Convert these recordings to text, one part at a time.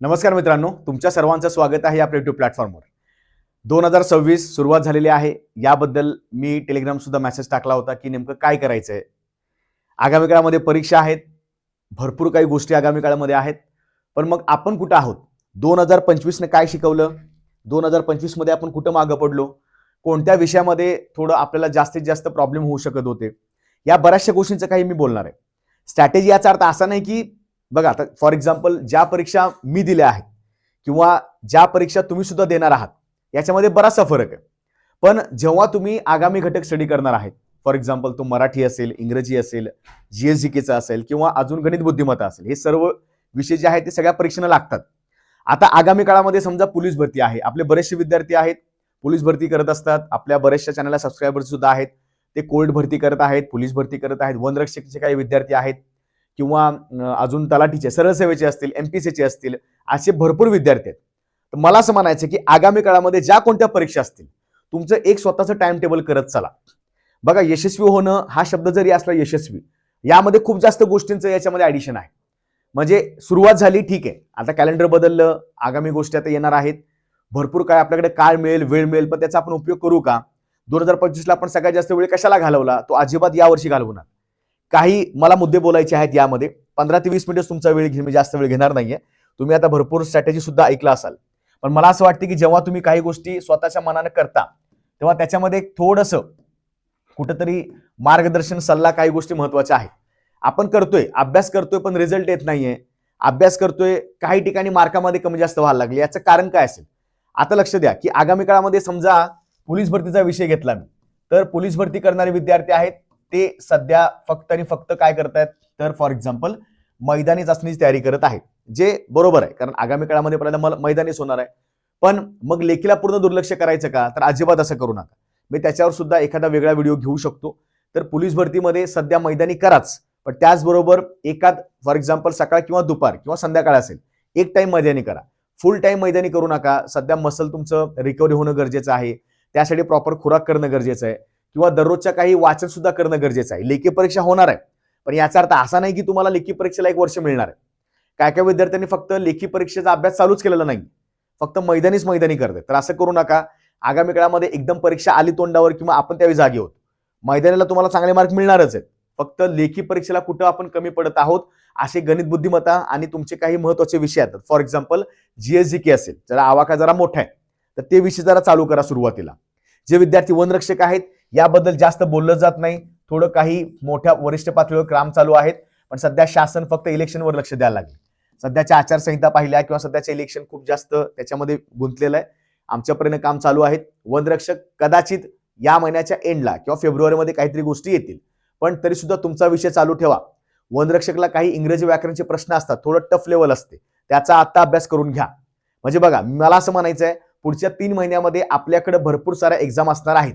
नमस्कार मित्रांनो तुमच्या सर्वांचं स्वागत आहे आपल्या युट्यूब प्लॅटफॉर्मवर दोन हजार सव्वीस सुरुवात झालेली आहे याबद्दल मी टेलिग्राम सुद्धा मेसेज टाकला होता की नेमकं काय करायचं आहे आगामी काळामध्ये परीक्षा आहेत भरपूर काही गोष्टी आगामी काळामध्ये आहेत पण मग आपण कुठं आहोत? दोन हजार पंचवीसनं काय शिकवलं? दोन हजार पंचवीसमध्ये आपण कुठं मागं पडलो? कोणत्या विषयामध्ये थोडं आपल्याला जास्तीत जास्त प्रॉब्लेम होऊ शकत होते? या बऱ्याचशा गोष्टींचं काही मी बोलणार आहे. स्ट्रॅटेजी याचा अर्थ असा नाही की बघा आता फॉर एक्झाम्पल ज्या परीक्षा मी दिल्या आहेत किंवा ज्या परीक्षा तुम्ही सुद्धा देणार आहात याच्यामध्ये बराचसा फरक आहे. पण जेव्हा तुम्ही आगामी घटक स्टडी करणार आहेत फॉर एक्झाम्पल तो मराठी असेल इंग्रजी असेल जी एस जी केचा असेल किंवा अजून गणित बुद्धिमत्ता असेल हे सर्व विषय जे आहेत ते सगळ्या परीक्षेला लागतात. आता आगामी काळामध्ये समजा पोलीस भरती आहे आपले बरेचसे विद्यार्थी आहेत पोलीस भरती करत असतात आपल्या बऱ्याचशा चॅनलला सबस्क्रायबर सुद्धा आहेत ते कोर्ट भरती करत आहेत पोलीस भरती करत आहेत वनरक्षकचे काही विद्यार्थी आहेत किंवा अजून तलाठीचे सरळ सेवेचे असतील एम पी सीचे असतील असे भरपूर विद्यार्थी आहेत. तर मला असं म्हणायचं की आगामी काळामध्ये ज्या कोणत्या परीक्षा असतील तुमचं एक स्वतःचं टाइम टेबल करत चला. बघा यशस्वी होणं हा शब्द जरी असला यशस्वी यामध्ये खूप जास्त गोष्टींचं याच्यामध्ये ऍडिशन आहे. म्हणजे सुरुवात झाली ठीक आहे. आता कॅलेंडर बदललं आगामी गोष्टी आता येणार आहेत. भरपूर काय आपल्याकडे काळ मिळेल वेळ मिळेल पण त्याचा आपण उपयोग करू का? दोन हजार पंचवीसला आपण सगळ्यात जास्त वेळ कशाला घालवला? तो अजिबात यावर्षी घालवणार. काही मला मुद्दे बोलायचे आहेत यामध्ये. पंधरा ते वीस मिनिटच तुमचा वेळ घे मी जास्त वेळ घेणार नाहीये. तुम्ही आता भरपूर स्ट्रॅटेजी सुद्धा ऐकला असाल. पण मला असं वाटतं की जेव्हा तुम्ही काही गोष्टी स्वतःच्या मनानं करता तेव्हा त्याच्यामध्ये एक थोडंसं कुठंतरी मार्गदर्शन सल्ला काही गोष्टी महत्त्वाच्या आहेत. आपण करतोय अभ्यास करतोय पण रिझल्ट येत नाहीये. अभ्यास करतोय काही ठिकाणी मार्कामध्ये कमी जास्त व्हायला लागले. याचं कारण काय असेल? आता लक्ष द्या की आगामी काळामध्ये समजा पोलीस भरतीचा विषय घेतला मी. तर पोलीस भरती करणारे विद्यार्थी आहेत ते सध्या फक्त आणि फक्त काय करतायत? तर फॉर एक्झाम्पल मैदानी चाचणीची तयारी करत आहेत जे बरोबर आहे. कारण आगामी काळामध्ये आपल्याला मला मैदानीच होणार आहे. पण मग लेखीला पूर्ण दुर्लक्ष करायचं का? तर अजिबात असं करू नका. मी त्याच्यावर सुद्धा एखादा वेगळा व्हिडिओ घेऊ शकतो. तर पोलीस भरतीमध्ये सध्या मैदानी कराच. पण त्याचबरोबर एकाद फॉर एक्झाम्पल सकाळ किंवा दुपार किंवा संध्याकाळ असेल एक टाइम मैदानी करा. फुल टाइम मैदानी करू नका. सध्या मसल तुमचं रिकव्हरी होणं गरजेचं आहे. त्यासाठी प्रॉपर खुराक करणं गरजेचं आहे. किंवा दररोजच्या काही वाचन सुद्धा करणं गरजेचं आहे. लेखी परीक्षा होणार आहे. पण याचा अर्थ असा नाही की तुम्हाला लेखी परीक्षेला एक वर्ष मिळणार आहे. काय काय विद्यार्थ्यांनी फक्त लेखी परीक्षेचा अभ्यास चालूच केलेला नाही. फक्त मैदानीच मैदानी करते तर असं करू नका. आगामी काळामध्ये एकदम परीक्षा आली तोंडावर किंवा आपण त्यावेळी जागी होत मैदानीला तुम्हाला चांगले मार्क मिळणारच आहेत. फक्त लेखी परीक्षेला कुठं आपण कमी पडत आहोत असे गणित बुद्धिमत्ता आणि तुमचे काही महत्त्वाचे विषय आहेत. फॉर एक्झाम्पल जीएसजी के असेल जरा आवाका जरा मोठा आहे. तर ते विषय जरा चालू करा सुरुवातीला. जे विद्यार्थी वनरक्षक आहेत याबद्दल जास्त बोललं जात नाही. थोडं काही मोठ्या वरिष्ठ पातळीवर काम चालू आहेत. पण सध्या शासन फक्त इलेक्शनवर लक्ष द्यायला लागले. सध्याच्या आचारसंहिता पाहिल्या किंवा सध्याचे इलेक्शन खूप जास्त त्याच्यामध्ये गुंतलेलं आहे. आमच्यापर्यंत काम चालू आहेत. वनरक्षक कदाचित या महिन्याच्या एंडला किंवा फेब्रुवारीमध्ये काहीतरी गोष्टी येतील. पण तरी सुद्धा तुमचा विषय चालू ठेवा. वनरक्षकला काही इंग्रजी व्याकरणचे प्रश्न असतात. थोडं टफ लेवल असते. त्याचा आता अभ्यास करून घ्या. म्हणजे बघा मला असं म्हणायचं आहे पुढच्या तीन महिन्यामध्ये आपल्याकडे भरपूर साऱ्या एक्झाम असणार आहेत.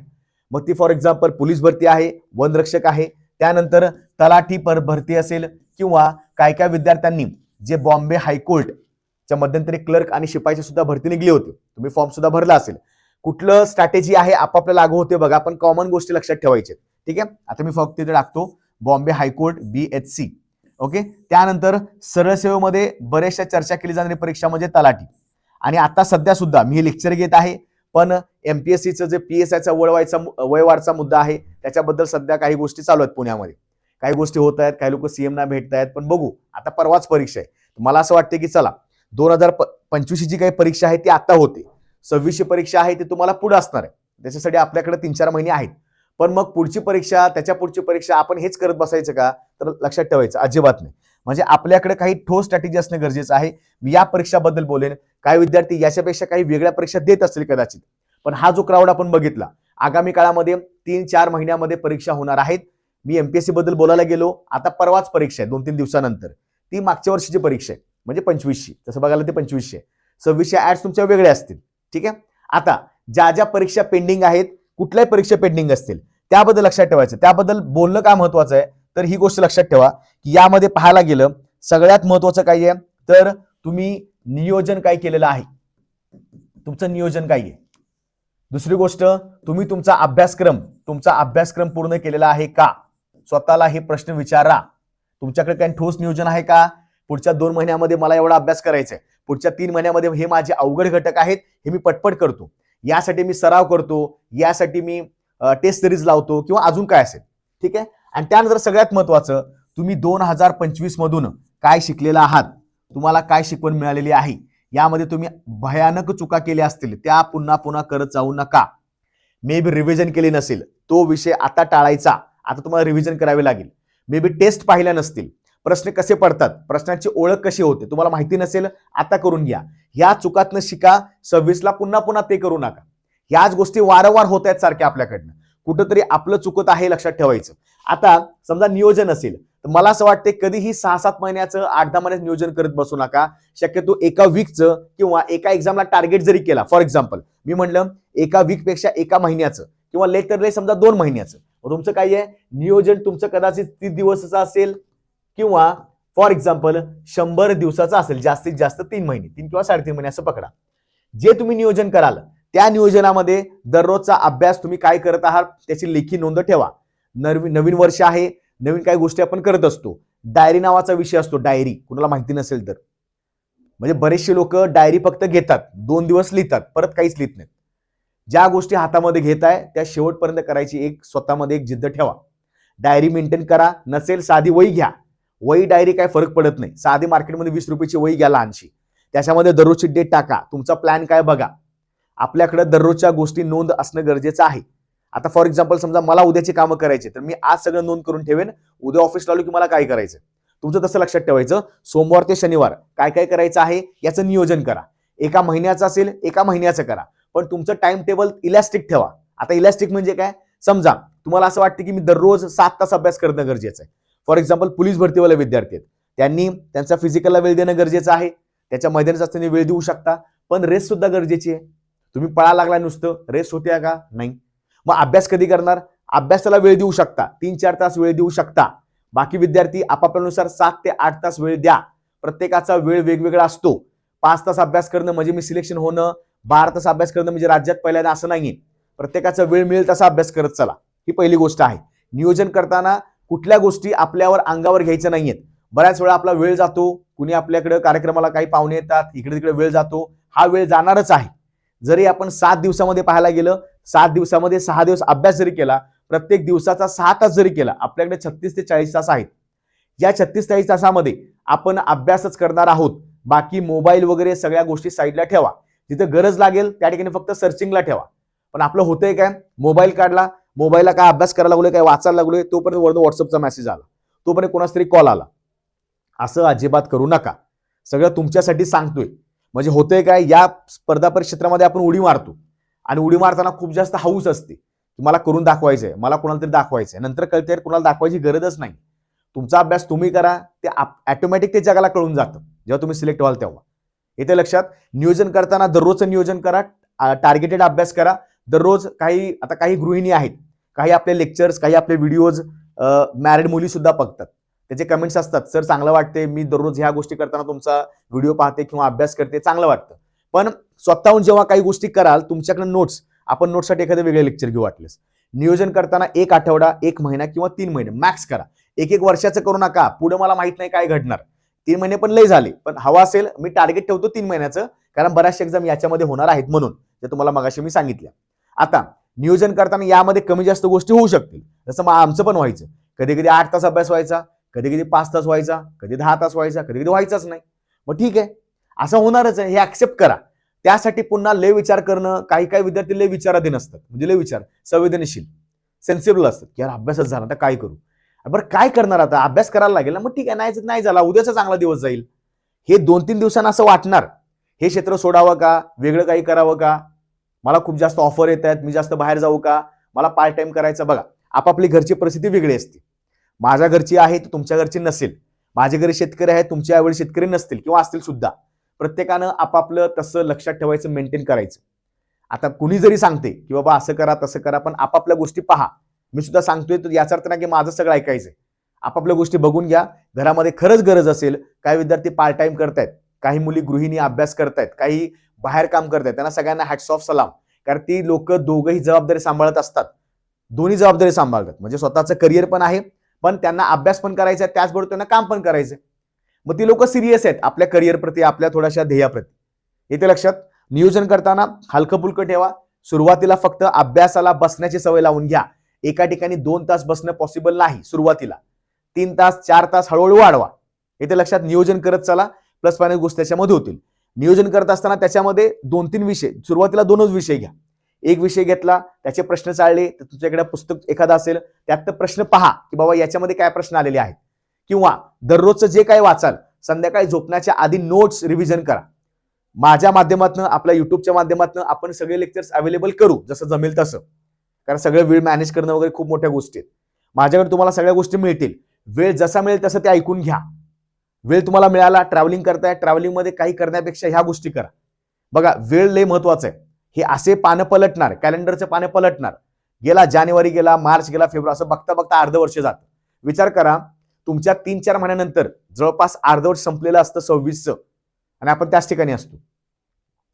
मग ती फॉर एक्झाम्पल पोलीस भरती आहे वनरक्षक आहे त्यानंतर तलाठी पर भरती असेल किंवा काय काय विद्यार्थ्यांनी जे बॉम्बे हायकोर्टच्या मध्यंतरी क्लर्क आणि शिपाईची सुद्धा भरती निघली होती. तुम्ही फॉर्म सुद्धा भरला असेल. कुठलं स्ट्रॅटेजी आहे आपापल्या लागू होते बघा पण कॉमन गोष्टी लक्षात ठेवायचे ठीक आहे? आता मी फक्त तिथे टाकतो Bombay high court B H C okay? त्यानंतर सरळ सेवेमध्ये बऱ्याचशा चर्चा केली जाणारी परीक्षा म्हणजे तलाठी. आणि आता सध्या सुद्धा मी हे लेक्चर घेत आहे. पण एम पी एस सीचं जे पी एस आयचा वळवायचा वयवारचा मुद्दा आहे त्याच्याबद्दल सध्या काही गोष्टी चालू आहेत पुण्यामध्ये. काही गोष्टी होत आहेत काही लोक सीएमना भेटत आहेत पण बघू आता परवाच परीक्षा आहे. मला असं वाटतं की चला दोन हजार पंचवीसची जी काही परीक्षा आहे ती आता होते. सव्वीसची परीक्षा आहे ती तुम्हाला पुढे असणार आहे. त्याच्यासाठी आपल्याकडे तीन चार महिने आहेत. पण मग पुढची परीक्षा त्याच्या पुढची परीक्षा आपण हेच करत बसायचं का? तर लक्षात ठेवायचं अजिबात नाही. म्हणजे आपल्याकडे काही ठोस स्ट्रॅटेजी असणं गरजेचं आहे. मी या परीक्षाबद्दल बोलेन. काही विद्यार्थी याच्यापेक्षा काही वेगळ्या परीक्षा देत असतील कदाचित. पण हा जो क्राऊड आपण बघितला आगामी काळामध्ये तीन चार महिन्यामध्ये परीक्षा होणार आहेत. मी एमपीएससी बद्दल बोलायला गेलो. आता परवाच परीक्षा आहे दोन तीन दिवसानंतर. ती मागच्या वर्षीची परीक्षा आहे म्हणजे पंचवीसशे. तसं बघायला ते पंचवीसशे. सव्वीसशे ऍड्स तुमच्या वेगळ्या असतील. ठीक आहे? आता ज्या ज्या परीक्षा पेंडिंग आहेत कुठल्याही परीक्षा पेंडिंग असतील त्याबद्दल लक्षात ठेवायचं. त्याबद्दल बोलणं का महत्वाचं आहे? तर ही गोष्ट लक्षात ठेवा की यामध्ये पाहायला गेलं सगळ्यात महत्वाचं काय आहे? तर तुम्ही नियोजन काय केलेलं आहे? तुमचं नियोजन काय आहे? दुसरी गोष्ट तुम्ही तुमचा अभ्यासक्रम तुमचा अभ्यासक्रम पूर्ण केलेला आहे का? स्वतःला हे प्रश्न विचारा. तुमच्याकडे काही ठोस नियोजन आहे का? पुढच्या दोन महिन्यामध्ये मला एवढा अभ्यास करायचा आहे पुढच्या तीन महिन्यामध्ये हे माझे अवघड घटक आहेत हे मी पटपट करतो. यासाठी मी सराव करतो यासाठी मी टेस्ट सिरीज लावतो किंवा अजून काय असेल. ठीक आहे? आणि त्यानंतर सगळ्यात महत्वाचं तुम्ही दोन हजार पंचवीस मधून काय शिकलेला आहात तुम्हाला काय शिकवण मिळालेली आहे यामध्ये तुम्ही भयानक चुका केल्या असतील त्या पुन्हा पुन्हा करत जाऊ नका. मे बी रिव्हिजन केली नसेल तो विषय आता टाळायचा आता तुम्हाला रिव्हिजन करावे लागेल. मे बी टेस्ट पाहिल्या नसतील प्रश्न कसे पडतात प्रश्नांची ओळख कशी होते तुम्हाला माहिती नसेल आता करून घ्या. ह्या चुकातनं शिका सव्वीसला पुन्हा पुन्हा ते करू नका. ह्याच गोष्टी वारंवार होत आहेत सारख्या आपल्याकडनं. कुठंतरी आपलं चुकत आहे लक्षात ठेवायचं. आता समजा नियोजन असेल तर मला असं वाटते कधीही सहा सात महिन्याचं आठ दहा महिन्याचं नियोजन करत बसू नका. शक्यतो एका वीकचं किंवा एका एक्झामला टार्गेट जरी केला फॉर एक्झाम्पल मी म्हणलं एका वीकपेक्षा एका महिन्याचं किंवा लेट तर समजा दोन महिन्याचं. मग तुमचं काय आहे? नियोजन तुमचं कदाचित तीस दिवसाचं असेल किंवा फॉर एक्झाम्पल शंभर दिवसाचं असेल जास्तीत जास्त तीन महिने तीन किंवा साडेतीन महिने असं पकडा. जे तुम्ही नियोजन कराल त्या नियोजनामध्ये दररोजचा अभ्यास तुम्ही काय करत आहात त्याची लेखी नोंद ठेवा. नवीन नवीन वर्ष आहे नवीन काही गोष्टी आपण करत असतो. डायरी नावाचा विषय असतो डायरी. कुणाला माहिती नसेल तर. म्हणजे बरेचसे लोक डायरी फक्त घेतात दोन दिवस लिहितात परत काहीच लिहित नाहीत. ज्या गोष्टी हातामध्ये घेत आहे त्या शेवटपर्यंत करायची एक स्वतःमध्ये एक जिद्द ठेवा. डायरी मेंटेन करा नसेल साधी वही घ्या. वही डायरी काय फरक पडत नाही. साधी मार्केटमध्ये वीस रुपयाची वही घ्या लहानशी. त्याच्यामध्ये दररोजची डेट टाका. तुमचा प्लॅन काय बघा. आपल्याकडे दररोजच्या गोष्टी नोंद असणं गरजेचं आहे. आता फॉर एक्झाम्पल समजा मला उद्याची कामं करायची तर मी आज सगळं नोंद करून ठेवेन उद्या ऑफिसला आलो की मला काय करायचं तुमचं तसं लक्षात ठेवायचं सोमवार ते शनिवार काय काय करायचं आहे याचं नियोजन करा. एका महिन्याचं असेल एका महिन्याचं करा. पण तुमचं टाइम टेबल इलॅस्टिक ठेवा. आता इलॅस्टिक म्हणजे काय? समजा तुम्हाला असं वाटतं की मी दररोज सात तास अभ्यास करणं गरजेचं आहे. फॉर एक्झाम्पल पोलीस भरतीवाले विद्यार्थी आहेत. त्यांनी त्यांचा फिजिकलला वेळ देणं गरजेचं आहे. त्याच्या मैदानी चाचणी वेळ देऊ शकता. पण रेस सुद्धा गरजेची आहे. तुम्ही पळा लागला नुसतं रेस होते का? नाही. मग अभ्यास कधी करणार? अभ्यासाला वेळ देऊ शकता. तीन चार तास वेळ देऊ शकता. बाकी विद्यार्थी आपापल्यानुसार सात ते आठ तास वेळ द्या. प्रत्येकाचा वेळ वेगवेगळा असतो. पाच तास अभ्यास करणं म्हणजे मी सिलेक्शन होणं. बारा तास अभ्यास करणं म्हणजे राज्यात पहिल्यांदा असं नाहीये. प्रत्येकाचा वेळ मिळेल तसा अभ्यास करत चला. ही पहिली गोष्ट आहे. नियोजन करताना कुठल्या गोष्टी आपल्यावर अंगावर घ्यायच्या नाहीयेत. बऱ्याच वेळा आपला वेळ जातो. कुणी आपल्याकडे कार्यक्रमाला काही पाहुणे येतात. इकडे तिकडे वेळ जातो. हा वेळ जाणारच आहे. जरी आपण सात दिवसामध्ये पाहायला गेलं सात दिवसामध्ये सहा दिवस अभ्यास जरी केला प्रत्येक दिवसाचा सहा तास जरी केला आपल्याकडे छत्तीस ते चाळीस तास आहेत. या छत्तीस चाळीस तासामध्ये आपण अभ्यासच करणार आहोत. बाकी मोबाईल वगैरे सगळ्या गोष्टी साईडला ठेवा. जिथं गरज लागेल त्या ठिकाणी फक्त सर्चिंगला ठेवा. पण आपलं होतंय काय? मोबाईल काढला मोबाईलला काय अभ्यास करायला लागलोय काय वाचायला लागलोय तोपर्यंत वरून व्हॉट्सअपचा मेसेज आला. तोपर्यंत कोणाचा तरी कॉल आला. असं अजिबात करू नका. सगळं तुमच्यासाठी सांगतोय. म्हणजे होतंय काय? या स्पर्धा परिक्षेत्रामध्ये आपण उडी मारतो. आणि उडी मारताना खूप जास्त हाऊस असते. तुम्हाला मला करून दाखवायचंय मला कोणाला तरी दाखवायचंय. नंतर कळते कुणाला दाखवायची गरजच नाही. तुमचा अभ्यास तुम्ही करा ते ॲटोमॅटिक ते जगाला कळून जातं जेव्हा तुम्ही सिलेक्ट व्हाल तेव्हा. येते लक्षात नियोजन करताना दररोजचं नियोजन करा टार्गेटेड अभ्यास करा. दररोज काही आता काही गृहिणी आहेत काही आपले लेक्चर्स काही आपले व्हिडिओज मॅरिड मुली सुद्धा बघतात. त्याचे कमेंट्स असतात सर चांगलं वाटते मी दररोज ह्या गोष्टी करताना तुमचा व्हिडिओ पाहते किंवा अभ्यास करते चांगलं वाटतं. पण स्वतःहून जेव्हा काही गोष्टी कराल तुमच्याकडे नोट्स आपण नोट्ससाठी एखादं वेगळे लेक्चर घेऊ वाटलेस. नियोजन करताना एक आठवडा एक महिना किंवा तीन महिने मॅक्स करा. एक एक वर्षाचं करू नका. पुढे मला माहीत नाही काय घडणार. तीन महिने पण लय झाले. पण हवा असेल मी टार्गेट ठेवतो तीन महिन्याचं कारण बऱ्याचशा एक्झाम याच्यामध्ये होणार आहेत म्हणून ते तुम्हाला मगाशी मी सांगितल्या. आता नियोजन करताना यामध्ये कमी जास्त गोष्टी होऊ शकतील. जसं मग आमचं पण व्हायचं. कधी कधी आठ तास अभ्यास व्हायचा कधी कधी पाच तास व्हायचा कधी दहा तास व्हायचा कधी कधी व्हायचाच नाही. मग ठीक आहे. असं होणारच आहे. हे ऍक्सेप्ट करा. त्यासाठी पुन्हा लय विचार करणं काही काही विद्यार्थी लय विचाराधीन असतात. म्हणजे लय विचार संवेदनशील सेन्सिबल असतात. की यार अभ्यासच झाला आता काय करू? बरं काय करणार आता? अभ्यास करायला लागेल ना मग ठीक आहे नाही नाही झाला उद्याचा चांगला दिवस जाईल. हे दोन तीन दिवसांना असं वाटणार. हे क्षेत्र सोडावं का? वेगळं काही करावं का? मला खूप जास्त ऑफर येत आहेत मी जास्त बाहेर जाऊ का? मला पार्ट टाइम करायचं बघा. आपापली घरची परिस्थिती वेगळी असते. माझ्या घरची आहे तर तुमच्या घरची नसेल. माझ्या घरी शेतकरी आहे तुमच्या यावेळी शेतकरी नसतील किंवा असतील सुद्धा. प्रत्येकानं आपापलं तसं लक्षात ठेवायचं मेंटेन करायचं. आता कुणी जरी सांगते की बाबा असं करा तसं करा पण आपापल्या गोष्टी पहा. मी सुद्धा सांगतोय तर याचा अर्थ नाही की माझं सगळं आहे आपापल्या गोष्टी बघून घ्या. घरामध्ये खरंच गरज असेल काही विद्यार्थी पार्ट टाइम करतायत काही मुली गृहिणी अभ्यास करतायत काही बाहेर काम करतायत त्यांना सगळ्यांना हॅट्स ऑफ सलाम कारण ती लोक दोघंही जबाबदारी सांभाळत असतात. दोन्ही जबाबदारी सांभाळतात. म्हणजे स्वतःचं करिअर पण आहे पण त्यांना अभ्यास पण करायचा आहे त्याचबरोबर त्यांना काम पण करायचं मग ती लोक सिरियस आहेत आपल्या करिअर प्रती आपल्या थोड्याशा ध्येयाप्रती. येते लक्षात? नियोजन करताना हलकंपुलकं ठेवा. सुरुवातीला फक्त अभ्यासाला बसण्याची सवय लावून घ्या. एका ठिकाणी दोन तास बसणं पॉसिबल नाही सुरुवातीला. तीन तास चार तास हळूहळू वाढवा. येते लक्षात? नियोजन करत चला. प्लस फायनल गोष्टी त्याच्यामध्ये होतील. नियोजन करत असताना त्याच्यामध्ये दोन तीन विषय सुरुवातीला दोनच विषय घ्या. एक विषय घेतला त्याचे प्रश्न चालले तर तुमच्याकडे पुस्तक एखादा असेल त्यात प्रश्न पहा की बाबा याच्यामध्ये काय प्रश्न आलेले आहेत? किंवा दररोजचं जे काही वाचाल संध्याकाळी झोपण्याच्या आधी नोट्स रिव्हिजन करा. माझ्या माध्यमातून आपल्या युट्यूबच्या माध्यमातून आपण सगळे लेक्चर्स अवेलेबल करू जसं जमेल तसं. कारण सगळं वेळ मॅनेज करणं वगैरे खूप मोठ्या गोष्टी आहेत. माझ्याकडे तुम्हाला सगळ्या गोष्टी मिळतील. वेळ जसा मिळेल तसं ते ऐकून घ्या. वेळ तुम्हाला मिळाला ट्रॅव्हलिंग करताय ट्रॅव्हलिंगमध्ये काही करण्यापेक्षा ह्या गोष्टी करा. बघा वेळ लय महत्वाचं आहे. हे असे पानं पलटणार कॅलेंडरचे पानं पलटणार. गेला जानेवारी गेला मार्च गेला फेब्रुवारी असं बघता बघता अर्ध वर्ष जातं. विचार करा तुमच्या तीन चार महिन्यानंतर जवळपास अर्धवट संपलेलं असतं सव्वीसचं. आणि आपण त्याच ठिकाणी असतो.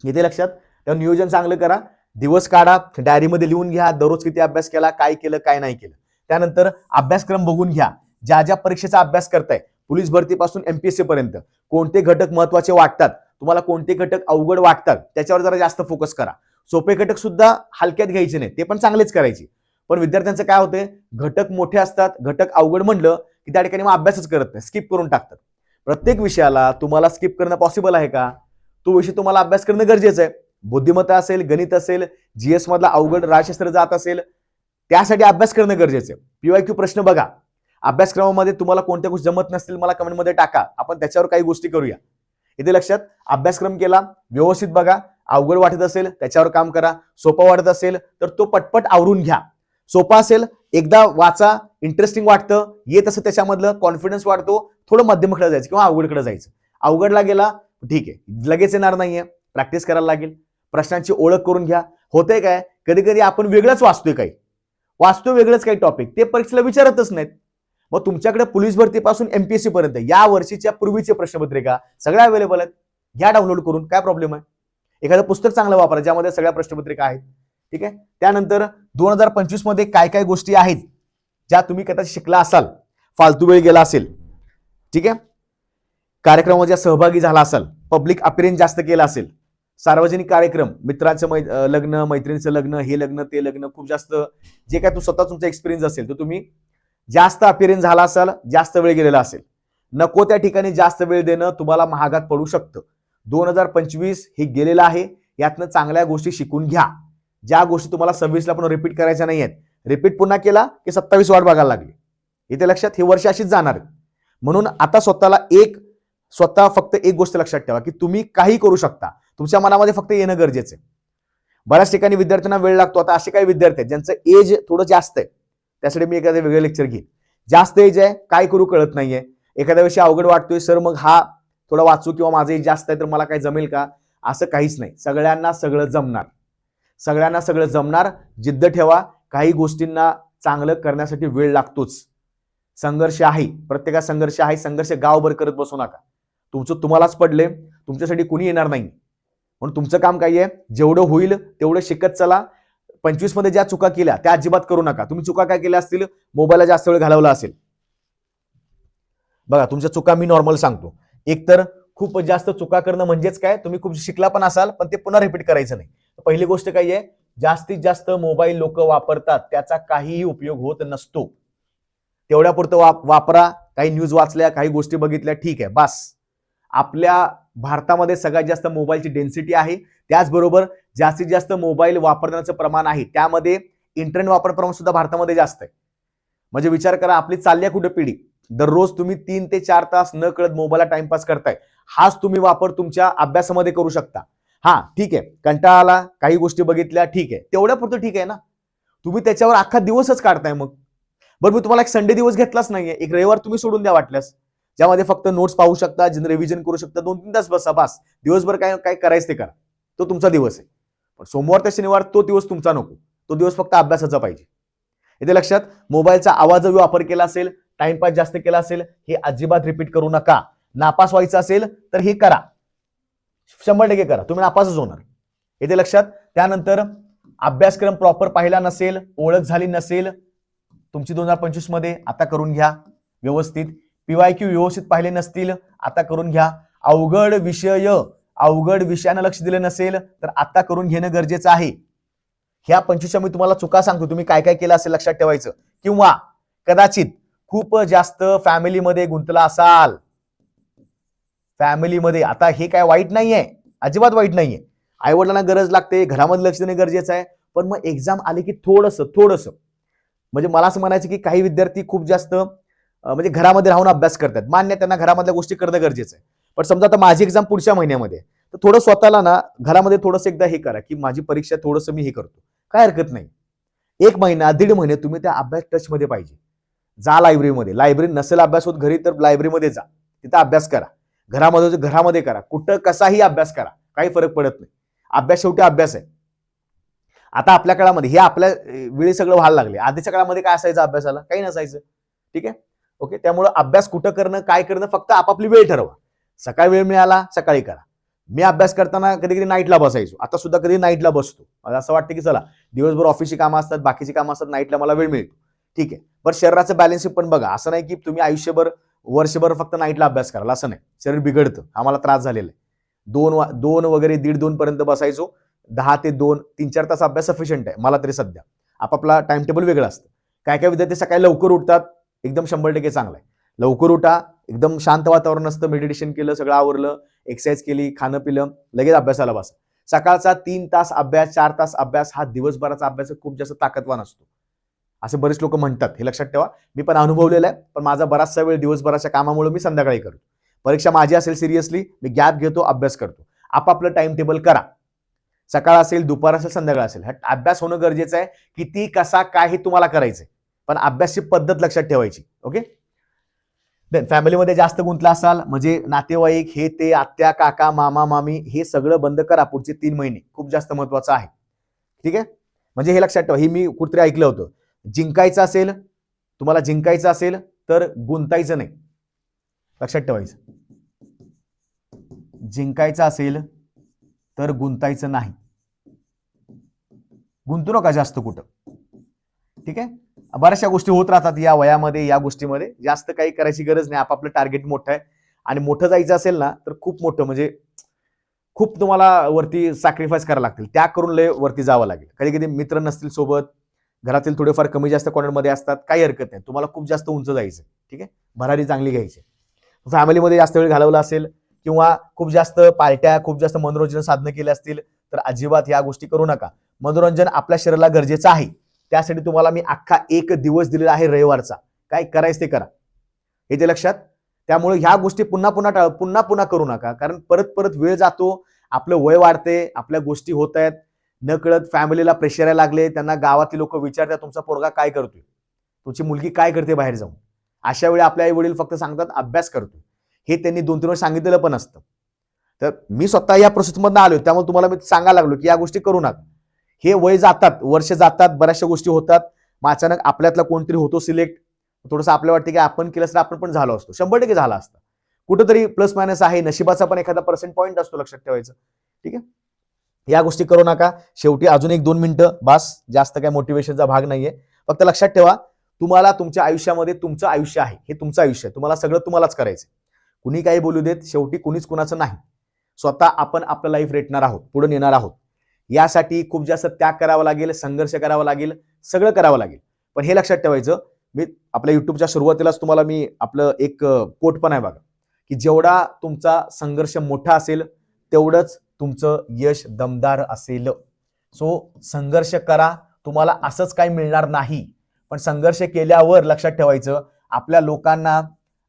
येते लक्षात? तेव्हा नियोजन चांगलं करा. दिवस काढा. डायरीमध्ये लिहून घ्या. दररोज किती अभ्यास केला काय केलं काय नाही केलं. त्यानंतर अभ्यासक्रम बघून घ्या. ज्या ज्या परीक्षेचा अभ्यास करताय पोलीस भरतीपासून एमपीएससी पर्यंत कोणते घटक महत्त्वाचे वाटतात तुम्हाला कोणते घटक अवघड वाटतात त्याच्यावर जरा जास्त फोकस करा. सोपे घटक सुद्धा हलक्यात घ्यायचे नाही ते पण चांगलेच करायचे. पण विद्यार्थ्यांचं काय होतंय? घटक मोठे असतात घटक अवघड म्हणलं की त्या ठिकाणी मग अभ्यासच करत नाही स्किप करून टाकतात. प्रत्येक विषयाला तुम्हाला स्किप करणं पॉसिबल आहे का? तो विषय तुम्हाला अभ्यास करणं गरजेचं आहे. बुद्धिमत्ता असेल गणित असेल जीएस मधला अवघड राजशास्त्र जात असेल त्यासाठी अभ्यास करणं गरजेचं आहे. पीवाय क्यू प्रश्न बघा. अभ्यासक्रमामध्ये तुम्हाला कोणत्या गोष्टी जमत नसतील मला कमेंटमध्ये टाका. आपण त्याच्यावर काही गोष्टी करूया. इथे लक्षात अभ्यासक्रम केला व्यवस्थित बघा. अवघड वाटत असेल त्याच्यावर काम करा. सोपं वाटत असेल तर तो पटपट आवरून घ्या. सोपा असेल. एकदा वाचा इंटरेस्टिंग वाटतं येत असं त्याच्यामधलं कॉन्फिडन्स वाढतो थोडं मध्यमकडे जायचं किंवा अवघडकडे जायचं. अवघडला गेला ठीक आहे. लगेच येणार नाहीये. प्रॅक्टिस करायला लागेल. प्रश्नांची ओळख करून घ्या. होतंय काय? कधी कधी आपण वेगळंच वाचतोय काही. वाचतोय वेगळंच काही टॉपिक ते परीक्षेला विचारतच नाहीत. मग तुमच्याकडे पोलीस भरतीपासून एमपीएससी पर्यंत या वर्षीच्या पूर्वीचे प्रश्नपत्रिका सगळ्या अवेलेबल आहेत. घ्या डाउनलोड करून. काय प्रॉब्लेम आहे? एखादं पुस्तक चांगलं वापरा ज्यामध्ये सगळ्या प्रश्नपत्रिका आहेत. ठीक आहे? त्यानंतर दोन हजार पंचवीसमध्ये काय काय गोष्टी आहेत ज्या तुम्ही कदाचित शिकला असाल फालतू वेळ गेला असेल ठीक आहे? कार्यक्रमामध्ये सहभागी झाला असाल पब्लिक अपिअरन्स जास्त केला असेल सार्वजनिक कार्यक्रम मित्राचं मै लग्न मैत्रिणीचं लग्न हे लग्न ते लग्न खूप जास्त जे काय तू स्वतः तुमचा एक्सपिरियन्स असेल तर तुम्ही जास्त अपिअरन्स झाला असाल जास्त वेळ गेलेला असेल. नको त्या ठिकाणी जास्त वेळ देणं तुम्हाला महागात पडू शकतं. दोन हजार पंचवीस हे गेलेलं आहे यातनं चांगल्या गोष्टी शिकून घ्या. ज्या गोष्टी तुम्हाला सव्वीसला पण रिपीट करायच्या नाही आहेत रिपीट पुन्हा केला की सत्तावीस वाट बघायला लागली. इथे लक्षात हे वर्ष अशीच जाणार म्हणून आता स्वतःला एक स्वतः फक्त एक गोष्ट लक्षात ठेवा की तुम्ही काही करू शकता. तुमच्या मनामध्ये फक्त येणं गरजेचं आहे. बऱ्याच ठिकाणी विद्यार्थ्यांना वेळ लागतो. आता असे काही विद्यार्थी आहेत ज्यांचं एज थोडं जास्त आहे. त्यासाठी मी एखादं वेगळं लेक्चर घेईन. जास्त एज आहे काय करू कळत नाहीये. एखाद्या विषयी अवघड वाटतोय सर मग हा थोडा वाचू किंवा माझं एज जास्त आहे तर मला काय जमेल का? असं काहीच नाही. सगळ्यांना सगळं जमणार. सगळ्यांना सगळं जमणार जिद्द ठेवा काही गोष्टींना चांगलं करण्यासाठी वेळ लागतोच. संघर्ष आहे प्रत्येकात संघर्ष आहे संघर्ष गावभर करत बसू नका. तुमचं तुम्हालाच पडले तुमच्यासाठी कुणी येणार नाही. म्हणून तुमचं काम काय आहे जेवढं होईल तेवढं शिकत चला. पंचवीसमध्ये ज्या चुका केल्या त्या अजिबात करू नका. तुम्ही चुका काय केल्या असतील? मोबाईलला जास्त वेळ घालवला असेल. बघा तुमच्या चुका मी नॉर्मल सांगतो. एकतर खूप जास्त चुका करणं म्हणजेच काय? तुम्ही खूप शिकला पण असाल पण ते पुन्हा रिपीट करायचं नाही. पहिली गोष्ट काय आहे? जास्तीत जास्त मोबाईल लोक वापरतात त्याचा काहीही उपयोग होत नसतो. तेवढ्या पुरतं वाप वापरा काही न्यूज वाचल्या काही गोष्टी बघितल्या ठीक आहे बस. आपल्या भारतामध्ये सगळ्यात जास्त मोबाईलची डेन्सिटी आहे. त्याचबरोबर जास्तीत जास्त मोबाईल वापरण्याचं प्रमाण आहे. त्यामध्ये इंटरनेट वापर प्रमाण सुद्धा भारतामध्ये जास्त आहे. म्हणजे विचार करा आपली चालल्या कुठे पिढी? दररोज तुम्ही तीन ते चार तास न कळत मोबाईलला टाइमपास करताय. हाच तुम्ही वापर तुमच्या अभ्यासामध्ये करू शकता. हा ठीक आहे. कंटाळा आला काही गोष्टी बघितल्या ठीक आहे. तेवढ्या पुरतं ठीक आहे ना? तुम्ही त्याच्यावर अख्खा दिवसच काढताय मग. बरं मी तुम्हाला एक संडे दिवस घेतलाच नाहीये. एक रविवार तुम्ही सोडून द्या वाटल्यास. ज्यामध्ये फक्त नोट्स पाहू शकता रिव्हिजन करू शकता दोन तीन तास बसा बस. दिवसभर काय काय करायचं ते करा. तो तुमचा दिवस आहे. पण सोमवार ते शनिवार तो दिवस तुमचा नको. तो दिवस फक्त अभ्यासाचा पाहिजे. इथे लक्षात मोबाईलचा आवाज वापर केला असेल टाइमपास जास्त केला असेल हे अजिबात रिपीट करू नका. नापास व्हायचं असेल तर हे करा. शंभर टक्के करा. तुम्ही नापासच होणार. येते लक्षात? त्यानंतर अभ्यासक्रम प्रॉपर पाहिला नसेल ओळख झाली नसेल तुमची दोन हजार पंचवीसमध्ये आता करून घ्या. व्यवस्थित. पीवाय क्यू व्यवस्थित पाहिले नसतील आता करून घ्या. अवघड विषय अवघड विषयानं लक्ष दिलं नसेल तर आता करून घेणं गरजेचं आहे. ह्या पंचवीसच्या मी तुम्हाला चुका सांगतो. तुम्ही काय काय केलं असेल लक्षात ठेवायचं. किंवा कदाचित खूप जास्त फॅमिलीमध्ये गुंतला असाल फॅमिलीमध्ये आता हे काय वाईट नाही आहे अजिबात वाईट नाहीये. आहे आईवडिलांना गरज लागते घरामध्ये लक्ष देणं गरजेचं आहे पण मग एक्झाम आली की थोडंसं थोडंसं. म्हणजे मला असं म्हणायचं की काही विद्यार्थी खूप जास्त म्हणजे घरामध्ये राहून अभ्यास करतात. मान्य त्यांना घरामधल्या गोष्टी करणं गरजेचं आहे. पण समजा आता माझी एक्झाम पुढच्या महिन्यामध्ये तर थोडं स्वतःला ना घरामध्ये थोडंसं एकदा हे करा की माझी परीक्षा थोडंसं मी हे करतो. काय हरकत नाही. एक महिना दीड महिने तुम्ही त्या अभ्यास टचमध्ये पाहिजे. जा लायब्ररीमध्ये लायब्ररी नसेल अभ्यास होत घरी तर लायब्ररीमध्ये जा. तिथं अभ्यास करा. घरामध्ये घरामध्ये करा. कुठं कसाही अभ्यास करा. काही फरक पडत नाही. अभ्यास शेवटी अभ्यास आहे. आता आपल्या काळामध्ये हे आपल्या वेळी सगळं व्हायला लागले. आधीच्या काळामध्ये काय असायचं अभ्यासाला? काही नसायचं. ठीक आहे? ओके? त्यामुळं अभ्यास कुठं करणं काय करणं फक्त आपापली वेळ ठरवा. सकाळी वेळ मिळाला सकाळी करा. मी अभ्यास करताना कधी कधी नाईटला बसायचो. आता सुद्धा कधी नाईटला बसतो. मला असं वाटतं की चला दिवसभर ऑफिसची कामं असतात बाकीची कामं असतात नाईटला मला वेळ मिळतो. ठीक आहे? बरं शरीराचं बॅलन्स पण बघा. असं नाही की तुम्ही आयुष्यभर वर्षभर फक्त नाईटला अभ्यास करायला असं नाही. शरीर बिघडतं. आम्हाला त्रास झालेला आहे. दोन वा- दोन वगैरे दीड दोन पर्यंत बसायचो. दहा ते दोन तीन चार तास अभ्यास सफिशियंट आहे मला तरी सध्या. आपापला टाइम टेबल वेगळं असतं. काय काय विद्यार्थी सकाळी लवकर उठतात एकदम शंभर टक्के चांगलं आहे. लवकर उठा एकदम शांत वातावरण असतं मेडिटेशन केलं सगळं आवरलं एक्सरसाइज केली खाणं पिलं लगेच अभ्यासाला बसा. सकाळचा तीन तास अभ्यास चार तास अभ्यास हा दिवसभराचा अभ्यास खूप जास्त ताकदवान असतो. असे बरेच लोक म्हणतात हे लक्षात ठेवा. मी पण अनुभवलेलं आहे पण माझा बराचसा वेळ दिवसभराच्या कामामुळे मी संध्याकाळी करतो. परीक्षा माझी असेल सिरियसली मी गॅप घेतो अभ्यास करतो. आपापलं टाइम टेबल करा. सकाळ असेल दुपार असेल संध्याकाळ असेल. हा अभ्यास होणं गरजेचं आहे किती कसा काय हे तुम्हाला करायचंय. पण अभ्यासची पद्धत लक्षात ठेवायची ओके? देन फॅमिलीमध्ये जास्त गुंतला असाल म्हणजे नातेवाईक हे ते आत्या काका मामा मामी हे सगळं बंद करा पुढचे तीन महिने. खूप जास्त महत्वाचं आहे. ठीक आहे? म्हणजे हे लक्षात ठेवा. हे मी कुठेतरी ऐकलं होतं. जिंकायचं असेल तुम्हाला जिंकायचं असेल तर गुंतायचं नाही. लक्षात ठेवायचं. जिंकायचं असेल तर गुंतायचं नाही. गुंतू नका जास्त कुठं. ठीक आहे? बऱ्याचशा गोष्टी होत राहतात या वयामध्ये या गोष्टीमध्ये. जास्त काही करायची गरज नाही. आपापलं टार्गेट मोठं आहे. आणि मोठं जायचं असेल ना तर खूप मोठं. म्हणजे खूप तुम्हाला वरती सॅक्रिफाईस करायला लागतील. त्या करून लय वरती जावं लागेल. कधी कधी मित्र नसतील सोबत घरातील थोडेफार कमी जास्त कॉर्नरमध्ये असतात काही हरकत नाही. तुम्हाला खूप जास्त उंच जायचं ठीक आहे? भरारी चांगली घ्यायची. फॅमिलीमध्ये जास्त वेळ घालवला असेल किंवा खूप जास्त पार्ट्या खूप जास्त मनोरंजन साधनं केले असतील तर अजिबात या गोष्टी करू नका. मनोरंजन आपल्या शरीराला गरजेचं आहे. त्यासाठी तुम्हाला मी अख्खा एक दिवस दिलेला आहे रविवारचा. काय करायचं ते करा. हे ते लक्षात? त्यामुळे ह्या गोष्टी पुन्हा पुन्हा टाळ पुन्हा पुन्हा करू नका. कारण परत परत वेळ जातो आपलं वय वाढते आपल्या गोष्टी होत आहेत. न कळत फॅमिलीला प्रेशर यायला लागले त्यांना गावातली लोक विचारतात तुमचा पोरगा काय करतोय? तुमची मुलगी काय करते बाहेर जाऊन? अशा वेळी आपले आई वडील फक्त सांगतात अभ्यास करतोय. हे त्यांनी दोन तीन वेळ सांगितलेलं पण असतं. तर मी स्वतः या प्रोसेसमधनं आलो त्यामुळे तुम्हाला मी सांगायला लागलो की या गोष्टी करू नका. हे वय जातात वर्ष जातात बऱ्याचशा गोष्टी होतात. मग अचानक आपल्यातला कोणतरी होतो सिलेक्ट थोडंसं आपल्याला वाटतं की आपण केलं तर आपण पण झालो असतो. शंभर टक्के झाला असतं. कुठंतरी प्लस मायनस आहे नशिबाचा पण एखादा पर्सेंट पॉईंट असतो लक्षात ठेवायचं. ठीक आहे? या गोष्टी करू नका. शेवटी अजून एक दोन मिनिटं. बास जास्त काय मोटिवेशनचा भाग नाहीये. फक्त लक्षात ठेवा तुम्हाला तुमच्या आयुष्यामध्ये तुमचं आयुष्य आहे. हे तुमचं आयुष्य आहे. तुम्हाला सगळं तुम्हालाच करायचं कुणी काही बोलू देत शेवटी कुणीच कुणाचं नाही. स्वतः आपण आपलं लाईफ रेटणार आहोत पुढे नेणार आहोत. यासाठी खूप जास्त त्याग करावा लागेल संघर्ष करावा लागेल सगळं करावं लागेल. पण हे लक्षात ठेवायचं मी आपल्या युट्यूबच्या सुरुवातीलाच तुम्हाला मी आपलं एक कोट पण आहे बघा की जेवढा तुमचा संघर्ष मोठा असेल तेवढंच तुमचं यश दमदार असेल. सो संघर्ष करा. तुम्हाला असंच काही मिळणार नाही. पण संघर्ष केल्यावर लक्षात ठेवायचं आपल्या लोकांना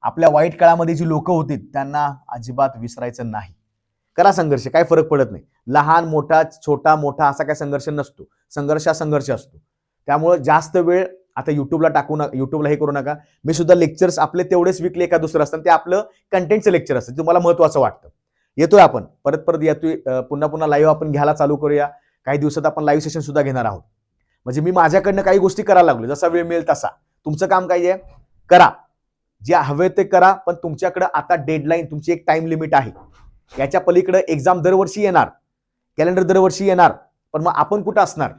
आपल्या वाईट काळामध्ये जी लोक होती त्यांना अजिबात विसरायचं नाही. करा संघर्ष काय फरक पडत नाही. लहान मोठा छोटा मोठा असा काय संघर्ष नसतो. संघर्ष हा संघर्ष असतो. त्यामुळे जास्त वेळ आता युट्यूबला टाकू नका युट्यूबला हे करू नका. मी सुद्धा लेक्चर्स आपले तेवढेच विकले एका दुसरं असतं ते आपलं कंटेंटचं लेक्चर असतं. तुम्हाला महत्वाचं वाटतं. येतोय आपण. परत परत येतोय पुन्हा पुन्हा लाईव्ह आपण घ्यायला चालू करूया. काही दिवसात आपण लाईव्ह सेशन सुद्धा घेणार आहोत. म्हणजे मी माझ्याकडनं काही गोष्टी करायला लागलो जसा वेळ मिळेल तसा. तुमचं काम काय आहे? करा. जे हवे ते करा पण तुमच्याकडे आता डेडलाईन तुमची एक टाइम लिमिट आहे. याच्या पलीकडे एक्झाम दरवर्षी येणार. कॅलेंडर दरवर्षी येणार. पण मग आपण कुठं असणार?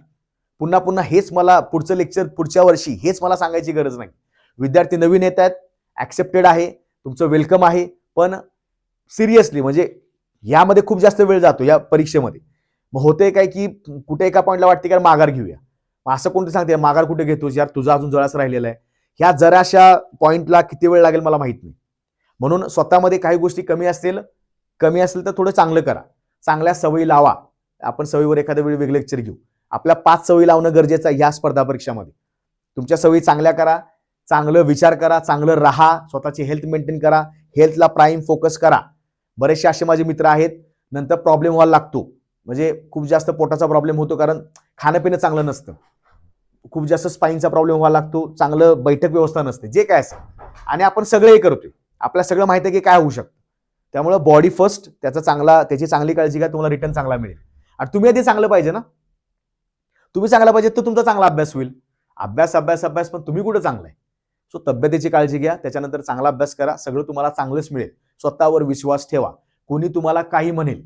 पुन्हा पुन्हा हेच मला पुढचं लेक्चर पुढच्या वर्षी हेच मला सांगायची गरज नाही. विद्यार्थी नवीन येत आहेत. ॲक्सेप्टेड आहे. तुमचं वेलकम आहे. पण सिरियसली म्हणजे यामध्ये खूप जास्त वेळ जातो या परीक्षेमध्ये. मग होते काय की कुठे एका पॉईंटला वाटते की माघार घेऊया. मग असं कोणतं सांगते माघार कुठे घेतोस? यार तुझा अजून जळास राहिलेला आहे. ह्या जराशा पॉईंटला किती वेळ लागेल मला माहीत नाही. म्हणून स्वतःमध्ये काही गोष्टी कमी असतील कमी असेल तर थोडं चांगलं करा. चांगल्या सवयी लावा. आपण सवयीवर एखाद्या वेळी वेगळे लेक्चर घेऊ. आपल्या पाच सवयी लावणं गरजेचं आहे ह्या स्पर्धा परीक्षामध्ये. तुमच्या सवयी चांगल्या करा चांगलं विचार करा चांगलं राहा स्वतःची हेल्थ मेंटेन करा हेल्थला प्राईम फोकस करा. बरेचसे असे माझे मित्र आहेत. नंतर प्रॉब्लेम व्हायला लागतो. म्हणजे खूप जास्त पोटाचा प्रॉब्लेम होतो कारण खाणंपिणं चांगलं नसतं. खूप जास्त स्पाईनचा प्रॉब्लेम व्हायला लागतो. चांगलं बैठक व्यवस्था नसते. जे काय असेल आणि आपण सगळं हे करतोय. आपल्याला सगळं माहिती आहे की काय होऊ शकतं. त्यामुळं बॉडी फर्स्ट त्याचा चांगला त्याची चांगली काळजी घ्या तुम्हाला रिटर्न चांगला मिळेल. आणि तुम्ही आधी चांगलं पाहिजे ना? तुम्ही चांगला पाहिजे तर तुमचा चांगला अभ्यास होईल. अभ्यास अभ्यास अभ्यास पण तुम्ही कुठं चांगला आहे? सो तब्येतीची काळजी घ्या त्याच्यानंतर चांगला अभ्यास करा सगळं तुम्हाला चांगलंच मिळेल. स्वतःवर विश्वास ठेवा. कोणी तुम्हाला काही म्हणेल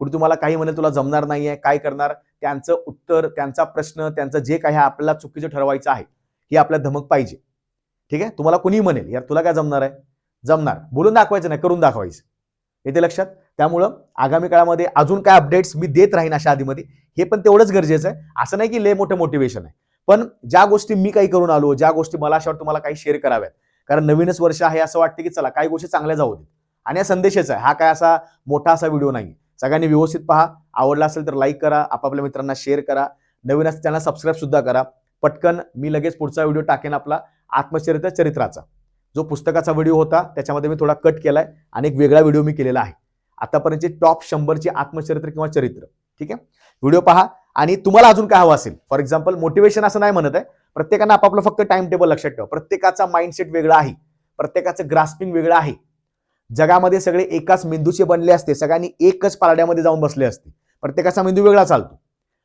कुणी तुम्हाला काही म्हणेल तुला जमणार नाहीये काय करणार त्यांचं उत्तर त्यांचा प्रश्न त्यांचं जे काही आपल्याला चुकीचं ठरवायचं आहे हे आपल्या धमक पाहिजे. ठीक आहे? तुम्हाला कुणी म्हणेल यार तुला काय जमणार आहे? जमणार. बोलून दाखवायचं नाही करून दाखवायचं. येते लक्षात? त्यामुळं आगामी काळामध्ये अजून काय अपडेट्स मी देत राहीन अशा आधीमध्ये हे पण तेवढंच गरजेचं आहे. असं नाही की लय मोठं मोटिवेशन आहे. पण ज्या गोष्टी मी काही करून आलो ज्या गोष्टी मला अशा वाटतं तुम्हाला काही शेअर कराव्यात. कारण नवीनच वर्ष आहे असं वाटतं की चला काही गोष्टी चांगल्या जाऊ देत. आणि हा संदेशच आहे हा काय असा मोठा असा व्हिडिओ नाही सगळ्यांनी व्यवस्थित पहा. आवडला असेल तर लाईक करा आपापल्या मित्रांना शेअर करा. नवीन असेल त्यांना सबस्क्राईब सुद्धा करा. पटकन मी लगेच पुढचा व्हिडिओ टाकेन आपला आत्मचरित्र चरित्राचा. जो पुस्तकाचा व्हिडिओ होता त्याच्यामध्ये मी थोडा कट केलाय आणि एक वेगळा व्हिडिओ मी केलेला आहे. आतापर्यंतचे टॉप शंभरचे आत्मचरित्र किंवा चरित्र. ठीक आहे? व्हिडिओ पहा. आणि तुम्हाला अजून काय हवं असेल? फॉर एक्झाम्पल मोटिवेशन असं नाही म्हणत आहे. प्रत्येकानं आपापलं फक्त टाइम टेबल लक्षात ठेवा. प्रत्येकाचा माइंडसेट वेगळा आहे. प्रत्येकाचं ग्रास्पिंग वेगळं आहे. जगामध्ये सगळे एकाच मेंदूचे बनले असते. सगळ्यांनी एकच पारड्यामध्ये जाऊन बसले असते. प्रत्येकाचा मेंदू वेगळा चालतो.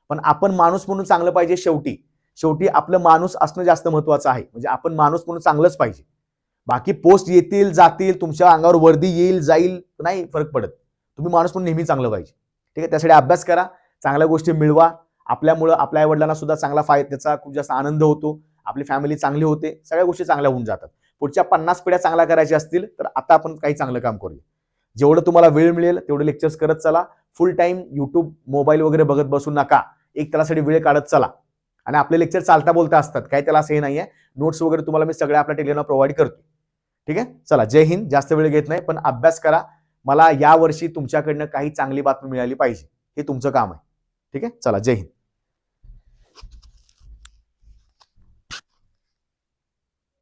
पण आपण माणूस म्हणून चांगलं पाहिजे शेवटी. शेवटी आपलं माणूस असणं जास्त महत्वाचं आहे. म्हणजे आपण माणूस म्हणून चांगलंच पाहिजे. बाकी पोस्ट येतील जातील तुमच्या अंगावर वर्दी येईल जाईल नाही फरक पडत. तुम्ही माणूस म्हणून नेहमी चांगलं पाहिजे. ठीक आहे? त्यासाठी अभ्यास करा. चांगल्या गोष्टी मिळवा. आपल्यामुळं आपल्या आईवडिलांना सुद्धा चांगला फायदा त्याचा खूप जास्त आनंद होतो. आपली फॅमिली चांगली होते. सगळ्या गोष्टी चांगल्या होऊन जातात. पुढच्या पन्नास पिढ्या चांगल्या करायच्या असतील तर आता आपण काही चांगलं काम करूया. जेवढं तुम्हाला वेळ मिळेल तेवढे लेक्चर्स करत चला. फुल टाईम युट्यूब मोबाईल वगैरे बघत बसू नका. एक त्यासाठी वेळ काढत चला. आणि आपले लेक्चर चालता बोलता असतात. काय त्याला असं हे नाही आहे नोट्स वगैरे तुम्हाला मी सगळ्या आपल्या टेलिग्राम प्रोव्हाइड करतो. ठीक आहे? चला जय हिंद. जास्त वेळ घेत नाही पण अभ्यास करा. मला यावर्षी तुमच्याकडनं काही चांगली बातमी मिळाली पाहिजे. हे तुमचं काम आहे. ठीक आहे? चला जय हिंद.